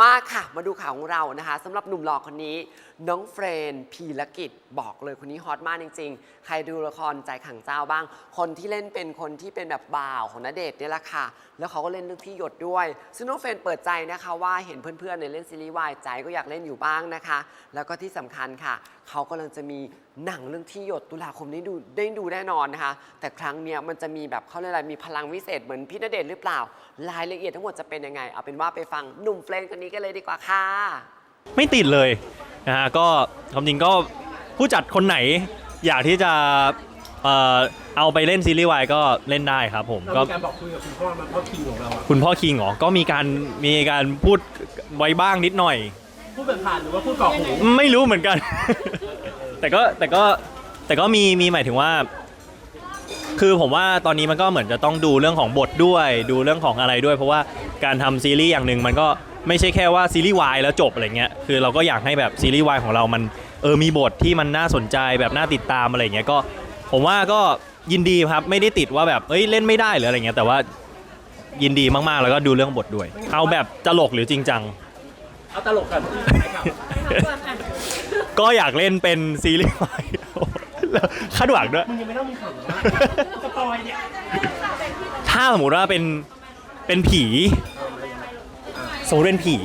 มาค่ะ มาดูข่าวของเรานะคะสำหรับหนุ่มหล่อคนนี้ น้องเฟรนพีรกิจบอกเลยคนนี้ฮอตมากจริง ๆ ใครดูละครใจขังเจ้าบ้าง คนที่เล่นเป็นคนที่เป็นแบบบ่าวของณเดชน์เนี่ยแหละค่ะ แล้วเขาก็เล่นเรื่องที่หยดด้วย ซึ่งน้องเฟรนเปิดใจนะคะว่าเห็นเพื่อนๆในเล่นซีรีส์วายใจก็อยากเล่นอยู่บ้างนะคะ แล้วก็ที่สำคัญค่ะ เขากำลังจะมีหนังเรื่องที่หยดตุลาคมนี้ดูได้ดูแน่นอนนะคะ แต่ครั้งเนี้ยมันจะมีแบบเขาเรียกอะไรมีพลังวิเศษเหมือนพี่ณเดชน์หรือเปล่า รายละเอียดทั้งหมดจะเป็นยังไงเอาเป็นว่าไปฟังหนุ่มเฟรนคนนี้กันเลยดีกว่าค่ะ ไม่ติดเลยนะฮะก็ความจริงก็ผู้จัดคนไหนอยากที่จะเอ่อเอาไปเล่นซีรีส์วายก็เล่นได้ครับผมเราก็ มีการบอกคุยกับคุณพ่อมาพ่อคิงของเราอะคุณพ่อคิงเหรอ ก็มีการมีการพูดไว้บ้างนิดหน่อย พูดแบบผ่านหรือว่าพูดกรอกหูไม่รู้เหมือนกัน แต่ก็แต่ก็แต่ก็มีมีหมายถึงว่า คือผมว่าตอนนี้มันก็เหมือนจะต้องดูเรื่องของบทด้วย ดูเรื่องของอะไรด้วย เพราะว่าการทำซีรีส์อย่างหนึ่งมันก็ ไม่ใช่แค่ว่าซีรีส์วายแล้วจบอะไรเงี้ยคือเราก็อยากให้แบบซีรีส์วายของเรามันเออมีบทที่มันน่าสนใจแบบน่าติดตามอะไรเงี้ยก็ ผมว่าก็ยินดีครับไม่ได้ติดว่าแบบเอ้ยเล่นไม่ได้หรืออะไรเงี้ยแต่ว่ายินดีมากๆแล้วก็ดูเรื่องบทด้วย เอาแบบตลกหรือจริงจัง เอาตลกกันใช่ครับก็อยากเล่นเป็นซีรีส์วายแล้วคาดหวังด้วยมึงยังไม่ต้องมีขำนะสปอยเนี่ยถ้าสมมติว่าเป็นเป็นผีส มมติเป็นผี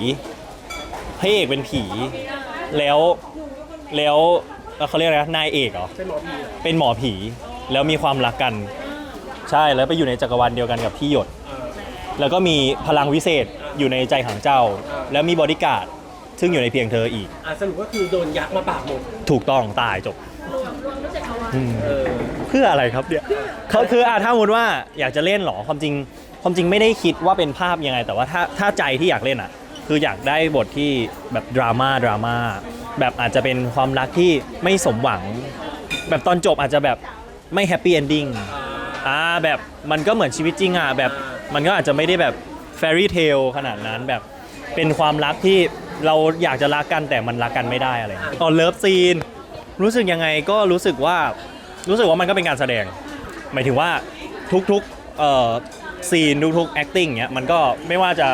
พระเอกเป็นผี แล้วแล้วเอ่อเขาเรียกอะไรนะนายเอกเหรอเป็นหมอผีเหรอเป็นหมอผี แล้วมีความรักกัน ใช่แล้วไปอยู่ในจักรวาลเดียวกันกับพี่หยดเออแล้วก็มีพลังวิเศษอยู่ในใจขังเจ้า แล้วมีบอดี้การ์ดซึ่งอยู่ในเพียงเธออีก อะสรุปก็คือโดนยักษ์มาปากหมด ถูกต้องตายจบ อืมเออ เพื่ออะไรครับเนี่ยเขาคืออะถ้าสมมติว่าอยากจะเล่นเหรอความจริง ความจริงไม่ได้คิดว่าเป็นภาพยังไง แต่ว่าถ้าถ้าใจที่อยากเล่นอะ คืออยากได้บทที่แบบดราม่าดราม่าแบบอาจจะเป็นความรักที่ไม่สมหวัง แบบตอนจบอาจจะแบบไม่แฮปปี้เอนดิ้งอ่าแบบมันก็เหมือนชีวิตจริงอะแบบมันก็อาจจะไม่ได้แบบแฟรี่เทลขนาดนั้นแบบเป็นความรักที่เราอยากจะรักกันแต่มันรักกันไม่ได้อะไรอย่างเงี้ยตอนเลิฟซีน รู้สึกยังไงก็รู้สึกว่ารู้สึกว่ามันก็เป็นการแสดง หมายถึงว่าทุกๆเอ่อซีนทุกๆ acting เนี้ยมันก็ไม่ว่าจะ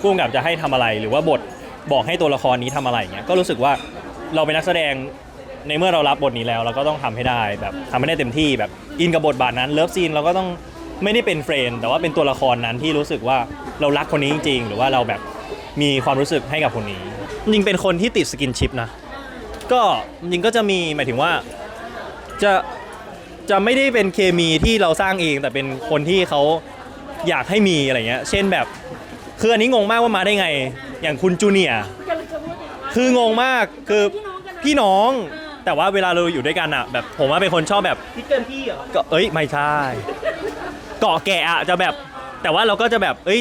พุ่มกับจะให้ทำอะไร หรือว่าบทบอกให้ตัวละครนี้ทำอะไรเงี้ยก็รู้สึกว่าเราเป็นนักแสดงในเมื่อเรารับบทนี้แล้ว เราก็ต้องทำให้ได้แบบทำให้ได้เต็มที่แบบอินกับบทบาทนั้นเลิฟซีนเราก็ต้องไม่ได้เป็นเฟรนแต่ว่าเป็นตัวละครนั้นที่รู้สึกว่าเรารักคนนี้จริง ๆ หรือว่าเราแบบมีความรู้สึกให้กับคนนี้ จริงเป็นคนที่ติดสกินชิปนะ ก็จริงก็จะมีหมายถึงว่าจะจะไม่ได้เป็นเคมีที่เราสร้างเอง แต่เป็นคนที่เขาอยากให้มีอะไรเงี้ย เช่นแบบคืออันนี้งงมากว่ามาได้ไง อย่างคุณจูเนียร์คืองงมากคือพี่น้องแต่ว่าเวลาเราอยู่ด้วยกันอะแบบผมว่าเป็นคนชอบแบบคิดเกินพี่เหรอก็เอ้ยไม่ใช่เกาะแกะอะจะแบบ แต่ว่าเราก็จะแบบเอ้ย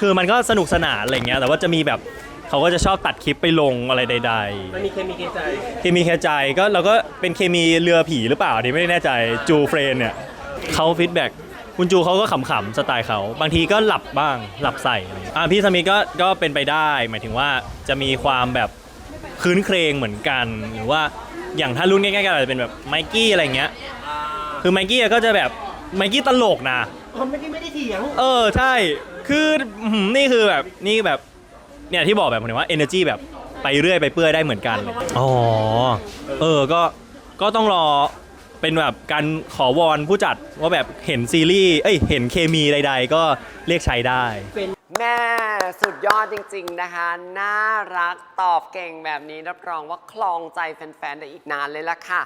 คือมันก็สนุกสนานอะไรเงี้ยแต่ว่าจะมีแบบ เขาก็จะชอบตัดคลิปไปลงอะไรใดๆมันมีเคมีเกรงใจเคมีแค่ใจก็เราก็เป็นเคมีเรือผีหรือเปล่าอันนี้ไม่แน่ใจจูเฟรนเนี่ยเขาฟีดแบ็กคุณจูเขาก็ขำๆสไตล์เขาบางทีก็หลับบ้างหลับใส่อะไรอย่างเงี้ยอะพี่สมิธก็ก็เป็นไปได้ หมายถึงว่าจะมีความแบบคืนเครงเหมือนกัน หรือว่าอย่างถ้ารุ่นใกล้ๆกันอาจจะเป็นแบบไมกี้อะไรเงี้ยคือไมกี้ก็จะแบบไมกี้ตลกนะอ๋อไม่ได้ไม่ได้เถียงเออใช่ คืออื้อหือนี่คือแบบนี่แบบ เนี่ยที่บอกแบบหมายถึงว่า energy แบบไปเรื่อยไปเปื่อยได้เหมือนกัน อ๋อ เออ ก็ ก็ต้องรอ เป็นแบบการขอวอนผู้จัดว่าแบบเห็นซีรีส์ เอ้ย เห็นเคมีใดๆ ก็เรียกใช้ได้ แม่สุดยอดจริง ๆนะคะ น่ารักตอบเก่งแบบนี้รับรองว่าคลองใจแฟนๆได้อีกนานเลยล่ะค่ะ